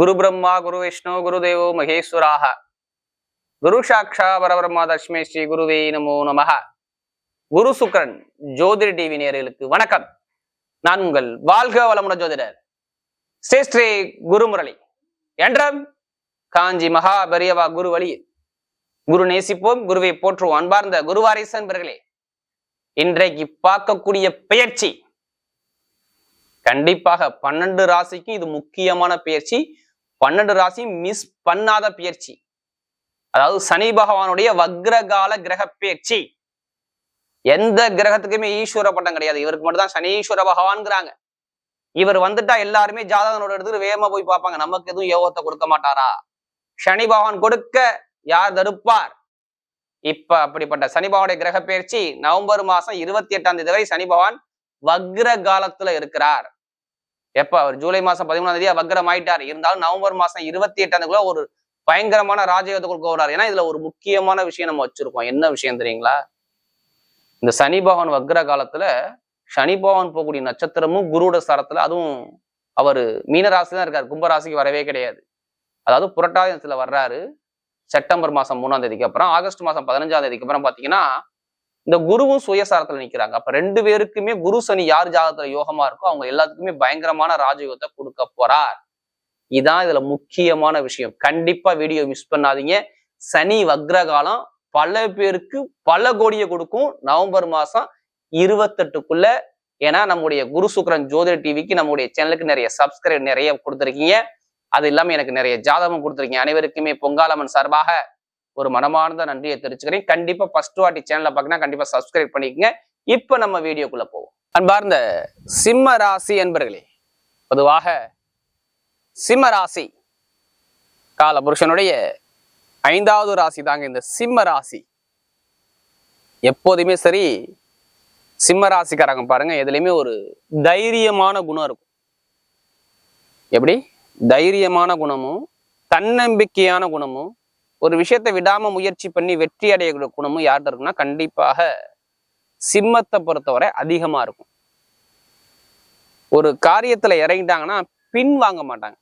குரு பிரம்மா குரு விஷ்ணு குரு தேவோ மகேஸ்வராக. குரு சாட்சா பரபிரம்மா தஷ்மே ஸ்ரீ குருவே நமோ நமக குரு சுக்ரன் ஜோதிட டிவி நேர்களுக்கு வணக்கம். நான் உங்கள் வாழ்க வளமுடன் ஜோதிடர் ஸ்ரீ ஸ்ரீ குருமுரளி. என்றம் காஞ்சி மகா பெரியவா குரு வழியில் குரு நேசிப்போம் குருவை போற்றுவோம். அன்பார்ந்த குருவாரிசன் என்பர்களே இன்றைக்கு பார்க்கக்கூடிய பெயர்ச்சி. கண்டிப்பாக பன்னெண்டு ராசிக்கு இது முக்கியமான பயிற்சி பன்னெண்டு ராசி மிஸ் பண்ணாத பயிற்சி. அதாவது சனி பகவானுடைய வக்ரகால கிரக பயிற்சி எந்த கிரகத்துக்குமே ஈஸ்வர பட்டம் கிடையாது. இவருக்கு மட்டும் தான் சனீஸ்வர பகவான்ங்கிறாங்க. இவர் வந்துட்டா எல்லாருமே ஜாதகனோட எடுத்து வேகமா போய் பார்ப்பாங்க. நமக்கு எதுவும் யோகத்தை கொடுக்க மாட்டாரா? சனி பகவான் கொடுக்க யார் தடுப்பார்? இப்ப அப்படிப்பட்ட சனி பகவானுடைய கிரக பயிற்சி நவம்பர் மாசம் இருபத்தி எட்டாம் தேதி வரை சனி பகவான் வக்ர காலத்துல இருக்கிறார். எப்ப? அவர் ஜூலை மாசம் பதிமூணாம் தேதி வக்ரம் ஆயிட்டார். இருந்தாலும் நவம்பர் மாசம் இருபத்தி எட்டாம் ஒரு பயங்கரமான ராஜயோகத்துக்குள் கொடுக்க ஏன்னா இதுல ஒரு முக்கியமான விஷயம் நம்ம வச்சிருக்கோம். என்ன விஷயம் தெரியுங்களா? இந்த சனி பகவான் வக்ர காலத்துல சனி பகவான் போகக்கூடிய நட்சத்திரமும் குருவோட சரத்துல அதுவும் அவர் மீனராசி தான் இருக்காரு. கும்பராசிக்கு வரவே கிடையாது. அதாவது புரட்டாதி வர்றாரு. செப்டம்பர் மாசம் மூணாம் தேதிக்கு அப்புறம் ஆகஸ்ட் மாசம் பதினஞ்சாம் தேதிக்கு அப்புறம் பாத்தீங்கன்னா இந்த குருவும் சுயசாரத்துல நிக்கிறாங்க. அப்ப ரெண்டு பேருக்குமே குரு சனி யார் ஜாதகத்துல யோகமா இருக்கோ அவங்க எல்லாத்துக்குமே பயங்கரமான ராஜயோகத்தை கொடுக்க போறார். இதான் இதுல முக்கியமான விஷயம். கண்டிப்பா வீடியோ மிஸ் பண்ணாதீங்க. சனி வக்ரகாலம் பல பேருக்கு பல கோடியை கொடுக்கும். நவம்பர் மாசம் இருபத்தெட்டுக்குள்ள ஏன்னா நம்முடைய குரு சுக்கரன் ஜோதிட டிவிக்கு நம்முடைய சேனலுக்கு நிறைய சப்ஸ்கிரைப் நிறைய கொடுத்துருக்கீங்க. அது இல்லாம எனக்கு நிறைய ஜாதகம் கொடுத்துருக்கீங்க. அனைவருக்குமே பொங்காலம்மன் சார்பாக ஒரு மனமார்ந்த நன்றியை தெரிவிச்சுக்கிறேன். கண்டிப்பா ஃபர்ஸ்ட் வாட்டி சேனலை பார்க்கணும் கண்டிப்பா சப்ஸ்கிரைப் பண்ணிக்கங்க. இப்ப நம்ம வீடியோக்குள்ள போவோம். அன்பார்ந்த சிம்ம ராசி என்பர்களே பொதுவாக சிம்ம ராசி கால புருஷனுடைய ஐந்தாவது ராசி தாங்க இந்த சிம்ம ராசி. எப்போதுமே சரி சிம்ம ராசிக்காரங்க பாருங்க எதுலையுமே ஒரு தைரியமான குணம் இருக்கும். எப்படி? தைரியமான குணமும் தன்னம்பிக்கையான குணமும் ஒரு விஷயத்தை விடாம முயற்சி பண்ணி வெற்றி அடையக்கூடிய குணமும் யார்கிட்ட இருக்குன்னா கண்டிப்பாக சிம்மத்தை பொறுத்தவரை அதிகமா இருக்கும். ஒரு காரியத்துல இறங்கிட்டாங்கன்னா பின் வாங்க மாட்டாங்க.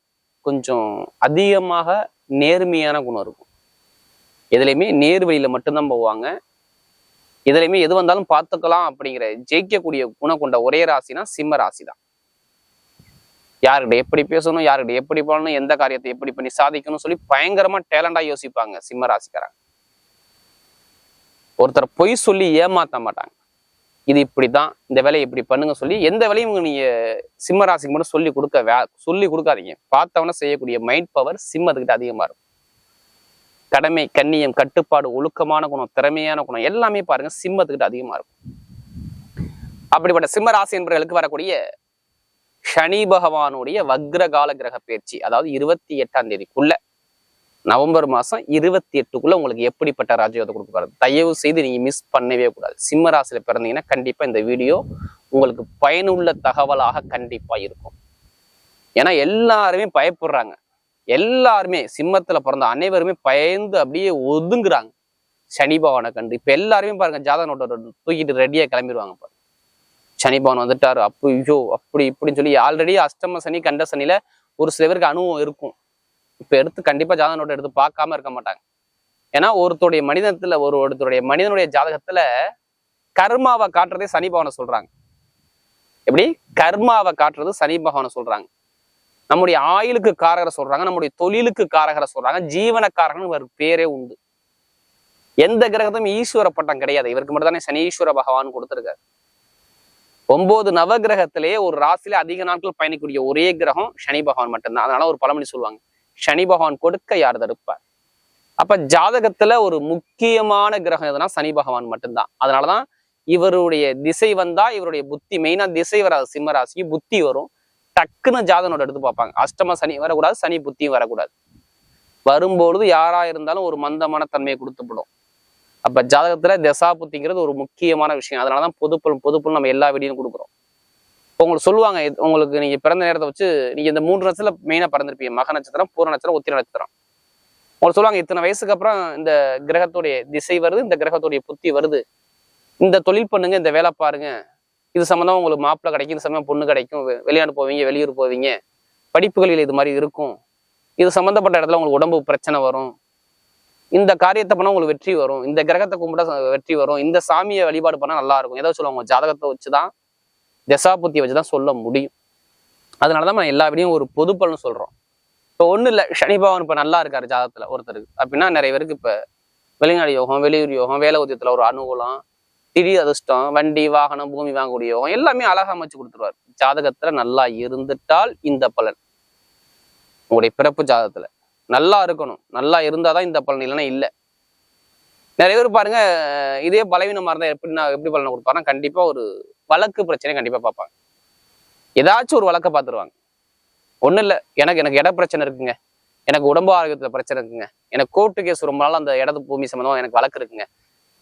கொஞ்சம் அதிகமாக நேர்மையான குணம் இருக்கும். எதுலையுமே நேர் வழியில் மட்டும்தான் போவாங்க. எதுலையுமே எது வந்தாலும் பார்த்துக்கலாம் அப்படிங்கிற ஜெயிக்கக்கூடிய குணம் கொண்ட ஒரே ராசினா சிம்ம ராசி தான் யார்கிட்ட எப்படி பேசணும் யாருக்கிட்ட எப்படி பண்ணணும் எந்த காரியத்தை எப்படி பண்ணி சாதிக்கணும்னு சொல்லி பயங்கரமா டேலண்டா யோசிப்பாங்க சிம்ம ராசிக்காரங்க. ஒருத்தர் பொய் சொல்லி ஏமாத்த மாட்டாங்க. இது இப்படிதான் இந்த வேலையை இப்படி பண்ணுங்க சொல்லி எந்த வேலையும் நீங்க சிம்ம ராசிக்கு மட்டும் சொல்லி கொடுக்க வே சொல்லி கொடுக்காதீங்க. பார்த்தவன செய்யக்கூடிய மைண்ட் பவர் சிம்மத்துக்கிட்ட அதிகமா இருக்கும். கடமை கண்ணியம் கட்டுப்பாடு ஒழுக்கமான குணம் திறமையான குணம் எல்லாமே பாருங்க சிம்மத்துக்கிட்ட அதிகமா இருக்கும். அப்படிப்பட்ட சிம்ம ராசி என்பவர்களுக்கு வரக்கூடிய சனி பகவானுடைய வக்ரகால கிரக பயிற்சி அதாவது இருபத்தி எட்டாம் தேதிக்குள்ள நவம்பர் மாசம் இருபத்தி எட்டுக்குள்ள உங்களுக்கு எப்படிப்பட்ட ராஜயோகத்தை கொடுப்பாரு தயவு செய்து நீங்க மிஸ் பண்ணவே கூடாது. சிம்ம ராசியில பிறந்தீங்கன்னா கண்டிப்பா இந்த வீடியோ உங்களுக்கு பயனுள்ள தகவலாக கண்டிப்பா இருக்கும். ஏன்னா எல்லாருமே பயப்படுறாங்க. எல்லாருமே சிம்மத்துல பிறந்த அனைவருமே பயந்து அப்படியே ஒதுங்குறாங்க. சனி பகவானை கண்டு இப்ப எல்லாருமே பாருங்க ஜாதக நோட்டை தூக்கிட்டு ரெடியா கிளம்பிடுவாங்க பாருங்க. சனி வந்துட்டார். வந்துட்டாரு அப்போ ஐயோ அப்படி இப்படின்னு சொல்லி ஆல்ரெடி அஷ்டம சனி கண்ட சனியில ஒரு சில பேருக்கு அனுபவம் இருக்கும். இப்ப எடுத்து கண்டிப்பா ஜாதக நோட்டை எடுத்து பார்க்காம இருக்க மாட்டாங்க. ஏன்னா ஒருத்தருடைய மனிதத்துல ஒரு ஒருத்தருடைய மனிதனுடைய ஜாதகத்துல கர்மாவை காட்டுறதே சனி பகவானை சொல்றாங்க. எப்படி? கர்மாவை காட்டுறது சனி பகவானை சொல்றாங்க. நம்முடைய ஆயுளுக்கு காரகரை சொல்றாங்க நம்முடைய தொழிலுக்கு காரகரை சொல்றாங்க ஜீவனக்காரகன் இவர் பேரே உண்டு. எந்த கிரகத்தையும் ஈஸ்வர பட்டம் கிடையாது. இவருக்கு மட்டும் தானே சனீஸ்வர பகவான் கொடுத்துருக்காரு. ஒன்பது நவகிரகத்திலேயே ஒரு ராசியில அதிக நாட்கள் பயணிக்கூடிய ஒரே கிரகம் சனி பகவான் மட்டும்தான். அதனால ஒரு பழமொழி சொல்லுவாங்க. சனி பகவான் கொடுக்க யார் தடுப்பார்? அப்ப ஜாதகத்துல ஒரு முக்கியமான கிரகம் எதுனா சனி பகவான் மட்டும்தான். அதனாலதான் இவருடைய திசை வந்தா இவருடைய புத்தி மெயினா திசை வராது. சிம்மராசிக்கு புத்தி வரும். டக்குன்னு ஜாதகனோட எடுத்து பார்ப்பாங்க. அஷ்டம சனி வரக்கூடாது சனி புத்தியும் வரக்கூடாது. வரும்பொழுது யாரா இருந்தாலும் ஒரு மந்தமான தன்மையை கொடுத்துப்படும். அப்ப ஜாதகத்துல தசாபுத்திங்கிறது ஒரு முக்கியமான விஷயம். அதனாலதான் பொதுப்பல் பொதுப்பல் நம்ம எல்லா வீடியும் கொடுக்குறோம். உங்களுக்கு சொல்லுவாங்க உங்களுக்கு நீங்க பிறந்த நேரத்தை வச்சு நீங்க இந்த மூன்று நட்சத்திரம் மெயினா பிறந்திருப்பீங்க. மக நட்சத்திரம் பூர நட்சத்திரம் உத்திர நட்சத்திரம். உங்களுக்கு சொல்லுவாங்க இத்தனை வயசுக்கு அப்புறம் இந்த கிரகத்துடைய திசை வருது இந்த கிரகத்துடைய புத்தி வருது. இந்த தொழில் பண்ணுங்க இந்த வேலை பாருங்க. இது சம்மந்தம் உங்களுக்கு மாப்பிள்ளை கிடைக்கும் இது சமயம் பொண்ணு கிடைக்கும் வெ- வெளிநாடு போவீங்க வெளியூர் போவீங்க. படிப்புகளில் இது மாதிரி இருக்கும். இது சம்பந்தப்பட்ட இடத்துல உங்களுக்கு உடம்பு பிரச்சனை வரும். இந்த காரியத்தை பண்ணால் உங்களுக்கு வெற்றி வரும். இந்த கிரகத்தை கும்பிட்டா வெற்றி வரும். இந்த சாமியை வழிபாடு பண்ணால் நல்லா இருக்கும். ஏதோ சொல்லுவாங்க ஜாதகத்தை வச்சு தான் தசாபுத்தியை வச்சுதான் சொல்ல முடியும். அதனாலதான் நான் எல்லா விடையும் ஒரு பொது பலன் இப்போ ஒன்றும் இல்லை சனி பகவான் இப்போ நல்லா இருக்காரு ஜாதகத்தில் ஒருத்தருக்கு. அப்படின்னா நிறைய பேருக்கு இப்போ வெளிநாடு யோகம் வெளியூர் யோகம் வேலை உதயத்தில் ஒரு அனுகூலம் திடீர் அதிர்ஷ்டம் வண்டி வாகனம் பூமி வாங்கக்கூடிய யோகம் எல்லாமே அழகா அமைச்சு கொடுத்துருவார். ஜாதகத்துல நல்லா இருந்துட்டால் இந்த பலன். உங்களுடைய பிறப்பு ஜாதகத்துல. நல்லா இருக்கணும். நல்லா இருந்தாதான் இந்த பலன் இல்லைன்னா இல்லை. நிறைய பேர் பாருங்க இதே பலவீனமா இருந்தா எப்படி நான் எப்படி பலனை கொடுப்பாருன்னா கண்டிப்பா ஒரு வழக்கு பிரச்சனை கண்டிப்பா பார்ப்பாங்க. ஏதாச்சும் ஒரு வழக்கை பார்த்துருவாங்க. ஒண்ணும் இல்லை. எனக்கு எனக்கு இட பிரச்சனை இருக்குங்க. எனக்கு உடம்பு ஆரோக்கியத்துல பிரச்சனை இருக்குங்க. எனக்கு கோர்ட்டு கேஸ் ரொம்ப நாள் அந்த இடது பூமி சம்மந்தமா எனக்கு வழக்கு இருக்குங்க.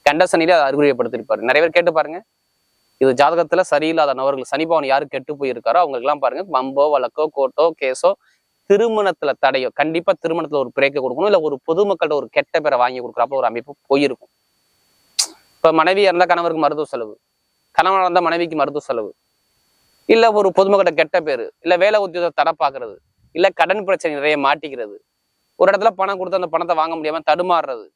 கண்டசனிலே அதை அறிகுறியப்படுத்திருப்பாரு நிறைய பேர் கேட்டு பாருங்க. இது ஜாதகத்துல சரியில்லாத நபர்கள் சனிபவன் யாரு கெட்டு போயிருக்காரோ அவங்களுக்குலாம் பாருங்க. பம்போ வழக்கோ கோர்ட்டோ கேஸோ திருமணத்துல தடையோ கண்டிப்பா திருமணத்துல ஒரு பிரேக்க கொடுக்கணும். இல்ல ஒரு பொதுமக்கள்கிட்ட ஒரு கெட்ட பேரை வாங்கி கொடுக்குறப்ப ஒரு அமைப்பு போயிருக்கும். இப்ப மனைவியா இருந்தா கணவருக்கு மருத்துவ செலவு. கணவனாக இருந்தா மனைவிக்கு மருத்துவ செலவு. இல்ல ஒரு பொதுமக்கள்கிட்ட கெட்ட பேரு. இல்ல வேலை உத்தியோகத்தை தடை பாக்குறது இல்ல கடன் பிரச்சனை நிறைய மாட்டிக்கிறது. ஒரு இடத்துல பணம் கொடுத்து அந்த பணத்தை வாங்க முடியாம தடுமாறுறது.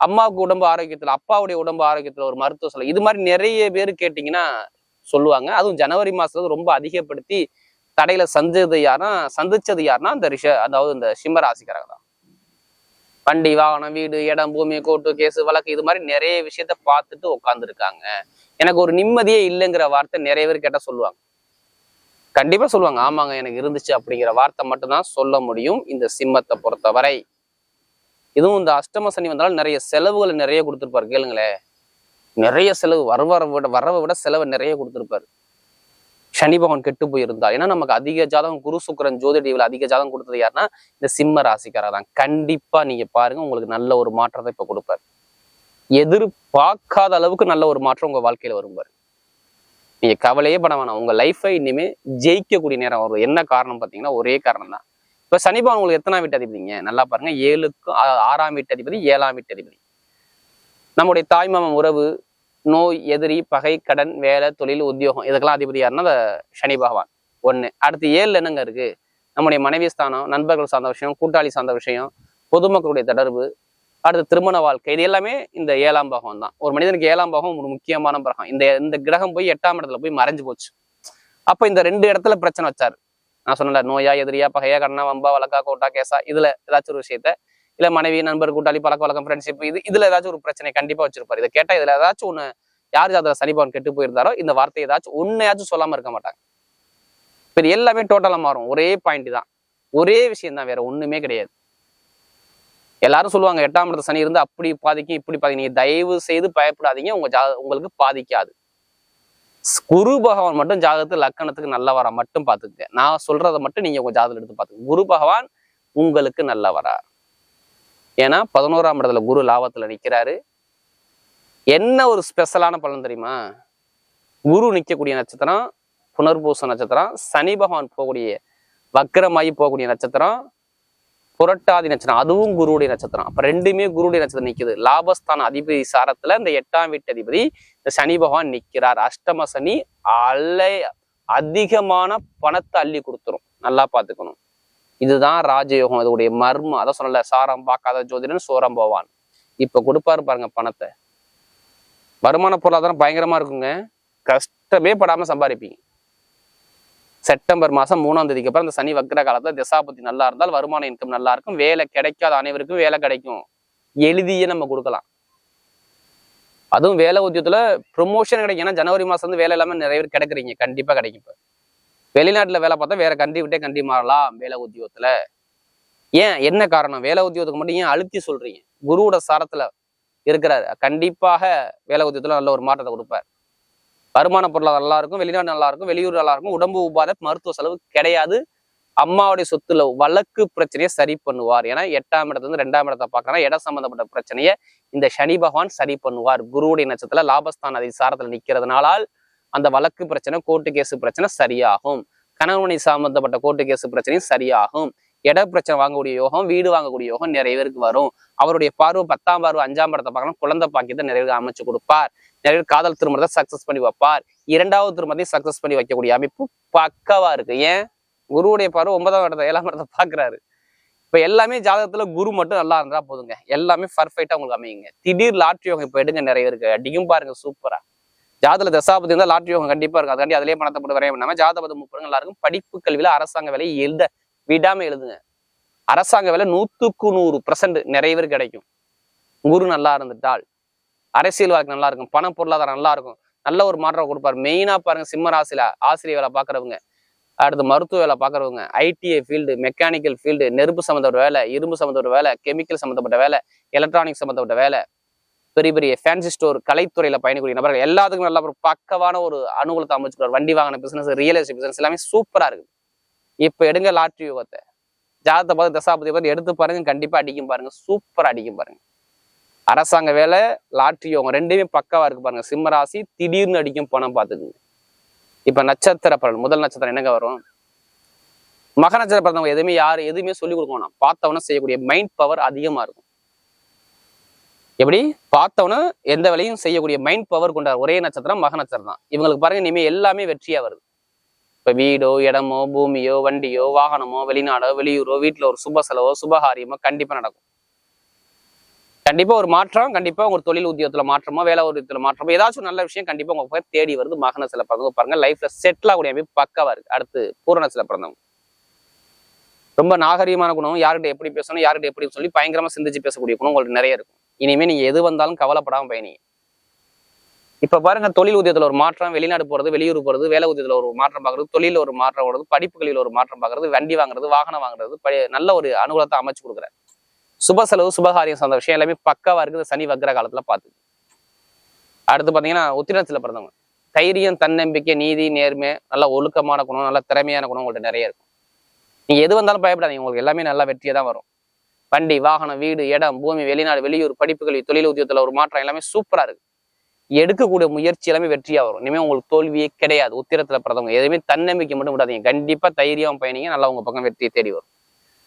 அம்மாவுக்கு உடம்பு ஆரோக்கியத்துல அப்பாவுடைய உடம்பு ஆரோக்கியத்துல ஒரு மருத்துவ செலவு. இது மாதிரி நிறைய பேர் கேட்டீங்கன்னா சொல்லுவாங்க. அதுவும் ஜனவரி மாசத்துல ரொம்ப அதிகப்படுத்தி தடையில சந்தது யாருன்னா சந்திச்சது யாருன்னா அந்த ரிஷ அதாவது இந்த சிம்மராசிக்காரங்க தான். வண்டி வாகனம் வீடு இடம் பூமி கோர்ட்டு கேஸ் வழக்கு இது மாதிரி நிறைய விஷயத்த பார்த்துட்டு உட்காந்துருக்காங்க எனக்கு ஒரு நிம்மதியே இல்லைங்கிற வார்த்தை நிறைய பேர் கேட்டா சொல்லுவாங்க. கண்டிப்பா சொல்லுவாங்க. ஆமாங்க எனக்கு இருந்துச்சு அப்படிங்கிற வார்த்தை மட்டும்தான் சொல்ல முடியும் இந்த சிம்மத்தை பொறுத்தவரை. இதுவும் இந்த அஷ்டம சனி வந்தாலும் நிறைய செலவுகளை நிறைய கொடுத்துருப்பாரு. கேளுங்களேன். நிறைய செலவு வரவரை விட வரவை விட செலவை நிறைய கொடுத்துருப்பாரு. சனி பகவான் கெட்டு போயிருந்தா. ஏன்னா நமக்கு அதிக ஜாதகம் குரு சுக்கரன் ஜோதிடிவில் அதிக ஜாதகம் கொடுத்தது யாருன்னா இந்த சிம்ம ராசிக்காரர் தான். கண்டிப்பா நீங்க பாருங்க உங்களுக்கு நல்ல ஒரு மாற்றத்தை இப்ப கொடுப்பார். எதிர்பார்க்காத அளவுக்கு நல்ல ஒரு மாற்றம் உங்க வாழ்க்கையில வரும்பாரு நீங்க கவலையே பட வேணாம். உங்க லைஃபை இனிமே ஜெயிக்கக்கூடிய நேரம் வரும். என்ன காரணம் பாத்தீங்கன்னா ஒரே காரணம் தான். இப்ப சனி பகவான் உங்களுக்கு எத்தனாம் வீட்டு அதிபதிங்க? நல்லா பாருங்க. ஏழுக்கும் ஆறாம் வீட்டு அதிபதி ஏழாம் வீட்டு அதிபதி. நம்முடைய தாய்மாமன் உறவு நோய் எதிரி பகை கடன் வேலை தொழில் உத்தியோகம் இதுக்கெல்லாம் அதிபதி யாருன்னா அந்த சனி பகவான். ஒன்று அடுத்து ஏழுல என்னங்க இருக்கு? நம்முடைய மனைவி ஸ்தானம் நண்பர்கள் சார்ந்த விஷயம் கூட்டாளி சார்ந்த விஷயம் பொதுமக்களுடைய தொடர்பு அடுத்து திருமண வாழ்க்கை இது எல்லாமே இந்த ஏழாம் பாகம் தான். ஒரு மனிதனுக்கு ஏழாம் பாகம் ஒரு முக்கியமான பிரகம் இந்த இந்த கிரகம் போய் எட்டாம் இடத்துல போய் மறைஞ்சு போச்சு. அப்போ இந்த ரெண்டு இடத்துல பிரச்சனை வச்சாரு. நான் சொன்னல நோயா எதிரியா பகையா கண்ணா வம்பா வழக்கா கோட்டா கேசா இதுல ஏதாச்சும் ஒரு விஷயத்த இல்ல மனைவி நண்பர் கூட்டாளி பழக்க வழக்கம் ஃப்ரெண்ட்ஷிப் இது இதுல ஏதாச்சும் ஒரு பிரச்சனை கண்டிப்பா வச்சிருப்பாரு. இதை கேட்டா இதுல ஏதாச்சும் ஒண்ணு யார் ஜாதக சனிபவன் கெட்டு போயிருந்தாரோ இந்த வார்த்தை ஏதாச்சும் ஒன்னையாச்சும் சொல்லாம இருக்க மாட்டாங்க. இது எல்லாமே டோட்டலா மாறும். ஒரே பாயிண்ட் தான். ஒரே விஷயம் தான் வேற ஒண்ணுமே கிடையாது. எல்லாரும் சொல்லுவாங்க எட்டாம் இடத்து சனி இருந்து அப்படி பாதிக்கும் இப்படி பாதிக்கும். நீங்க தயவு செய்து பயப்படாதீங்க உங்க ஜா உங்களுக்கு பாதிக்காது. குரு பகவான் மட்டும் ஜாதகத்து லக்கணத்துக்கு நல்லவரா மட்டும் பாத்துக்க நான் சொல்றதை மட்டும் நீங்க உங்க ஜாதகம் எடுத்து பாத்துக்கங்க. குரு பகவான் உங்களுக்கு நல்லவரா. ஏன்னா பதினோராம் இடத்துல குரு லாபத்துல நிக்கிறாரு. என்ன ஒரு ஸ்பெஷலான பலன் தெரியுமா? குரு நிக்கக்கூடிய நட்சத்திரம் புனர்பூச நட்சத்திரம் சனி பகவான் போகக்கூடிய வக்கரமாயி போகக்கூடிய நட்சத்திரம் புரட்டாதி நட்சத்திரம் அதுவும் குருவுடைய நட்சத்திரம். அப்ப ரெண்டுமே குருடைய நட்சத்திரம் நிக்குது. லாபஸ்தான அதிபதி சாரத்துல இந்த எட்டாம் வீட்டு அதிபதி இந்த சனி பகவான் நிக்கிறார். அஷ்டம சனி அலை அதிகமான பணத்தை அள்ளி கொடுத்துரும். நல்லா பார்த்துக்கணும். இதுதான் ராஜயோகம் இதோடைய மர்மம். அதான் சொன்னல சாரம் பார்க்காத ஜோதிடன் சோரம் போவான். இப்ப கொடுப்பாரு பாருங்க பணத்தை. வருமான பொருளாதாரம் பயங்கரமா இருக்குங்க. கஷ்டமே படாம சம்பாதிப்பீங்க செப்டம்பர் மாசம் மூணாம் தேதிக்கு அப்புறம் இந்த சனி வக்கர காலத்துல திசாபதி நல்லா இருந்தால் வருமான இன்கம் நல்லா இருக்கும். வேலை கிடைக்காத அனைவருக்கும் வேலை கிடைக்கும். எழுதியே நம்ம கொடுக்கலாம். அதுவும் வேலை உத்தியத்தில் ப்ரொமோஷன் கிடைக்கும். ஏன்னா ஜனவரி மாசம் வந்து வேலை இல்லாம நிறைய பேர் கிடைக்கிறீங்க. கண்டிப்பா கிடைக்கும் இப்போ. வெளிநாட்டுல வேலை பார்த்தா வேற கண்டி விட்டே கண்டி மாறலாம் வேலை உத்தியோகத்துல. ஏன்? என்ன காரணம்? வேலை உத்தியோகத்துக்கு மட்டும் ஏன் அழுத்தி சொல்றீங்க? குருவோட சாரத்துல இருக்கிறாரு. கண்டிப்பாக வேலை உத்தியோகத்துல நல்ல ஒரு மாற்றத்தை கொடுப்பார். வருமான பொருளாதாரம் நல்லா இருக்கும் வெளிநாடு நல்லா இருக்கும் வெளியூர் நல்லா இருக்கும் உடம்பு உபாதை மருத்துவ செலவு கிடையாது. அம்மாவுடைய சொத்துல வழக்கு பிரச்சனையை சரி பண்ணுவார். ஏன்னா எட்டாம் இடத்துல இருந்து ரெண்டாம் இடத்தை பார்க்கறனா இடம் சம்பந்தப்பட்ட பிரச்சனையை இந்த சனி பகவான் சரி பண்ணுவார். குருவுடைய நட்சத்திரத்துல லாபஸ்தான அதி சாரத்துல நிக்கிறதுனால அந்த வழக்கு பிரச்சனை கோர்ட்டு கேஸு பிரச்சனை சரியாகும். கணவனை சம்பந்தப்பட்ட கோர்ட்டு கேஸு பிரச்சனையும் சரியாகும். இட பிரச்சனை வாங்கக்கூடிய யோகம் வீடு வாங்கக்கூடிய யோகம் நிறைய பேருக்கு வரும். அவருடைய பார்வை பத்தாம் பார்வை அஞ்சாம் படத்தை பார்க்கலாம் குழந்தை பாக்கியத்தை நிறைய பேருக்கு அமைச்சு கொடுப்பார். நிறைய பேர் காதல் திருமணத்தை சக்சஸ் பண்ணி வைப்பார். இரண்டாவது திருமணத்தையும் சக்சஸ் பண்ணி வைக்கக்கூடிய அமைப்பு பக்கவா இருக்கு. ஏன்? குருவுடைய பார்வை ஒன்பதாம் இடத்தை ஏழாம் இடத்தை பாக்குறாரு இப்ப எல்லாமே ஜாதகத்துல குரு மட்டும் நல்லா இருந்தா போதுங்க. எல்லாமே பர்ஃபெக்டா உங்களுக்கு அமையுங்க. திடீர் லாட்ரி யோகம் இப்ப எடுங்க நிறைய பேருக்கு. அடிக்கும் பாருங்க சூப்பரா ஜாதகத்தில் தசாபதி இருந்தால் லாட்ரி யோகம் கண்டிப்பா இருக்கும். அதுக்காண்டி அதிலே பணத்தை போட்டு வரைய நம்ம ஜாதபதி முப்பது எல்லாருக்கும் படிப்பு கல்வியில் அரசாங்க வேலையை எழுத விடாம எழுதுங்க. அரசாங்க வேலை நூத்துக்கு நூறு பர்சன்ட் நிறைய பேர் கிடைக்கும். குரு நல்லா இருந்துட்டால். அரசியல் வாழ்க்கை நல்லா இருக்கும். பண பொருளாதாரம் நல்லா இருக்கும். நல்ல ஒரு மாற்றம் கொடுப்பாரு. மெயினா பாருங்க சிம்ம ராசியில் ஆசிரியர் வேலை பாக்குறவங்க அடுத்து மருத்துவ வேலை பாக்குறவங்க ஐடிஐ ஃபீல்டு மெக்கானிக்கல் ஃபீல்டு நெருப்பு சம்மந்தப்பட்ட வேலை இரும்பு சம்மந்தப்பட்ட வேலை கெமிக்கல் சம்மந்தப்பட்ட வேலை எலக்ட்ரானிக் சம்மந்தப்பட்ட வேலை. பெரிய பெரிய ஃபேன்சி ஸ்டோர் கலைத்துறையில பயணிக்கூடிய நபர்கள் எல்லாத்துக்கும் நல்ல ஒரு பக்கவான ஒரு அனுகூலத்தை அமைச்சுக்கிறார் வண்டி வாங்கின பிசினஸ் ரியல் எஸ்டேட் பிசினஸ் எல்லாமே சூப்பராக இருக்குது. இப்ப எடுங்க லாட்ரி யோகத்தை ஜாதத்தை பார்த்து தசாபதி பார்த்து எடுத்து பாருங்க கண்டிப்பா அடிக்கும் பாருங்க சூப்பரா அடிக்கும் பாருங்க. அரசாங்க வேலை லாட்ரி யோகம் ரெண்டுமே பக்கவா இருக்கு பாருங்க. சிம்மராசி திடீர்னு அடிக்கும் பணம் பார்த்துக்குங்க. இப்ப நட்சத்திர பலன் முதல் நட்சத்திரம் என்னங்க வரும்? மக நட்சத்திர பிறந்தவங்க எதுவுமே யாரு எதுவுமே சொல்லி கொடுக்கணும் வேணாம். பார்த்தவன செய்யக்கூடிய மைண்ட் பவர் அதிகமா இருக்கும். எப்படி? பார்த்தவன எந்த வேலையும் செய்யக்கூடிய மைண்ட் பவர் கொண்டார் ஒரே நட்சத்திரம் மக நட்சத்திரம் தான் இவங்களுக்கு பாருங்க இனிமே எல்லாமே வெற்றியா வருது. இப்ப வீடோ இடமோ பூமியோ வண்டியோ வாகனமோ வெளிநாடோ வெளியூரோ வீட்டுல ஒரு சுப செலவோ சுபகாரியமோ கண்டிப்பா நடக்கும். கண்டிப்பா ஒரு மாற்றம் கண்டிப்பா ஒரு தொழில் உத்தியோகத்தில் மாற்றமோ வேலை உத்தியோகத்துல மாற்றமோ ஏதாச்சும் நல்ல விஷயம் கண்டிப்பா உங்க போய் தேடி வருது மகன சில பிறந்தவங்க. பாருங்க லைஃப்ல செட்டில் ஆகக்கூடிய அமைப்பு பக்காவா இருக்கு. அடுத்து பூரண சில பிறந்தவங்க. ரொம்ப நாகரீகமான குணம் யார்கிட்ட எப்படி பேசணும் யார்கிட்ட எப்படி சொல்லி பயங்கரமா சிந்திச்சு பேசக்கூடிய குணம் உங்களுக்கு நிறைய இருக்கும். இனிமே நீங்க எது வந்தாலும் கவலைப்படாம பயணி இப்ப பாருங்க தொழில் ஊதியத்துல ஒரு மாற்றம் வெளிநாடு போறது வெளியூர் போறது வேலை உத்தியத்துல ஒரு மாற்றம் பார்க்குறது தொழில ஒரு மாற்றம் வருது படிப்புகளில் ஒரு மாற்றம் பார்க்கறது வண்டி வாங்குறது வாகனம் வாங்குறது நல்ல ஒரு அனுகூலத்தை அமைச்சு கொடுக்குறாரு சுப செலவு சுபகாரியம் சார்ந்த விஷயம் எல்லாமே பக்காவா இருக்குது சனி வக்ர காலத்துல பார்த்து அடுத்து பாத்தீங்கன்னா உத்திரத்துல பிறந்தவங்க. தைரியம் தன்னம்பிக்கை நீதி நேர்மை நல்ல ஒழுக்கமான குணம் நல்ல திறமையான குணம் உங்கள்கிட்ட நிறைய இருக்கும். நீங்க எது வந்தாலும் பயப்படாதீங்க உங்களுக்கு எல்லாமே நல்லா வெற்றியா தான் வரும். வண்டி வாகனம் வீடு இடம் பூமி வெளிநாடு வெளியூர் படிப்புகள் தொழில் உத்தியோகத்துல ஒரு மாற்றம் எல்லாமே சூப்பராக இருக்கு. எடுக்கக்கூடிய முயற்சி எல்லாமே வெற்றியா வரும். இனிமே உங்களுக்கு தோல்வியே கிடையாது. உத்திரத்தில் பிறந்தவங்க எதுவுமே தன்னம்பிக்கை மட்டும் விடாதீங்க. கண்டிப்பா தைரியம் பயணிங்க. நல்லா உங்க பக்கம் வெற்றியை தேடி வரும்.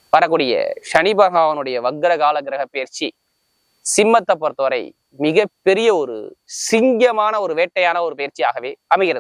வரக்கூடிய சனி பகவானுடைய வக்ர கால கிரக பயிற்சி சிம்மத்தை பொறுத்தவரை மிகப்பெரிய ஒரு சிங்கமான ஒரு வேட்டையான ஒரு பயிற்சியாகவே அமைகிறது.